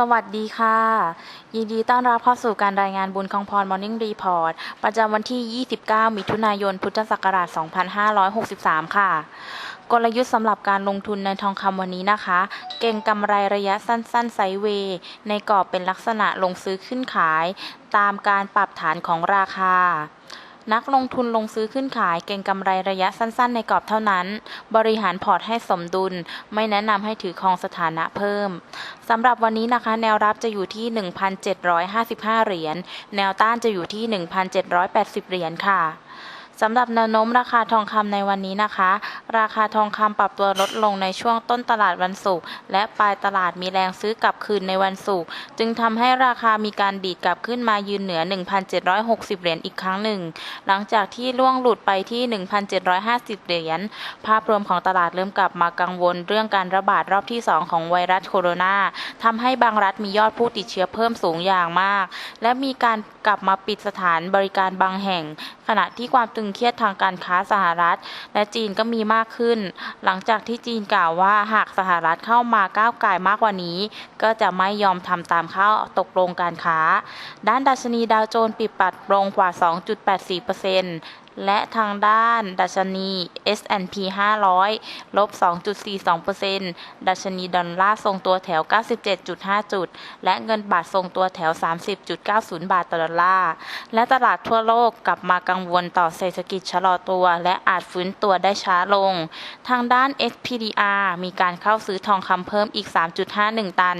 สวัสดีค่ะ ยินดีต้อนรับเข้าสู่การรายงานบุญของพร Morning Report ประจำวันที่ 29 มิถุนายน พุทธศักราช 2563 ค่ะ กลยุทธ์สำหรับการลงทุนในทองคำวันนี้นะคะ เก่งกำไรระยะสั้นๆ ไซเวย์ ในกรอบเป็นลักษณะลงซื้อขึ้นขาย ตามการปรับฐานของราคา นักลงทุนลงซื้อขึ้นขายเก่งกำไรระยะสั้น ๆ ในกรอบเท่านั้น บริหารพอร์ตให้สมดุล ไม่แนะนำให้ถือครองสถานะเพิ่มสำหรับวันนี้นะคะ แนวรับจะอยู่ที่ 1,755 เหรียญ แนวต้านจะอยู่ที่ 1,780 เหรียญค่ะสำหรับแนวโน้มราคาทองคำในวันนี้นะคะ ราคาทองคำปรับตัวลดลงในช่วงต้นตลาดวันศุกร์และปลายตลาดมีแรงซื้อกลับคืนในวันศุกร์จึงทำให้ราคามีการดีดกลับขึ้นมายืนเหนือ 1,760 เหรียญอีกครั้งหนึ่ง หลังจากที่ล่วงหลุดไปที่ 1,750 เหรียญภาพรวมของตลาดเริ่มกลับมากังวลเรื่องการระบาดรอบที่ 2 ของไวรัสโคโรนาทำให้บางรัฐมียอดผู้ติดเชื้อเพิ่มสูงอย่างมาก และมีการกลับมาปิดสถานบริการบางแห่ง ขณะที่ความตึงเครียดทางการค้าสหรัฐ และจีนก็มีมากขึ้น หลังจากที่จีนกล่าวว่าหากสหรัฐเข้ามาก้าวไก่ายมากกว่านี้ ก็จะไม่ยอมทำตามข้อตกลงการค้า ด้านดัชนีดาวโจนส์ปิดปรับลงกว่า 2.84%และทางด้าน ดัชนี S&P 500 ลบ 2.42%ดัชนีดอลลาร์ทรงตัวแถว 97.5 จุด และเงินบาททรงตัวแถว 30.90 บาทต่อดอลลาร์ และตลาดทั่วโลกกลับมากังวลต่อเศรษฐกิจชะลอตัว และอาจฟื้นตัวได้ช้าลงทางด้าน SPDR มีการเข้าซื้อทองคำเพิ่มอีก 3.51 ตัน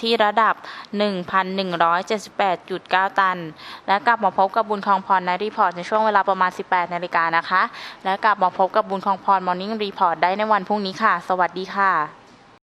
ที่ระดับ 1,178.9 ตัน และกลับมาพบกับบุญคองพรในรีพอร์ตในช่วงเวลาประมาณ 18 นาฬิกานะคะ และกลับมาพบกับบุญคองพรมอร์นิ่งรีพอร์ตได้ในวันพรุ่งนี้ค่ะ สวัสดีค่ะ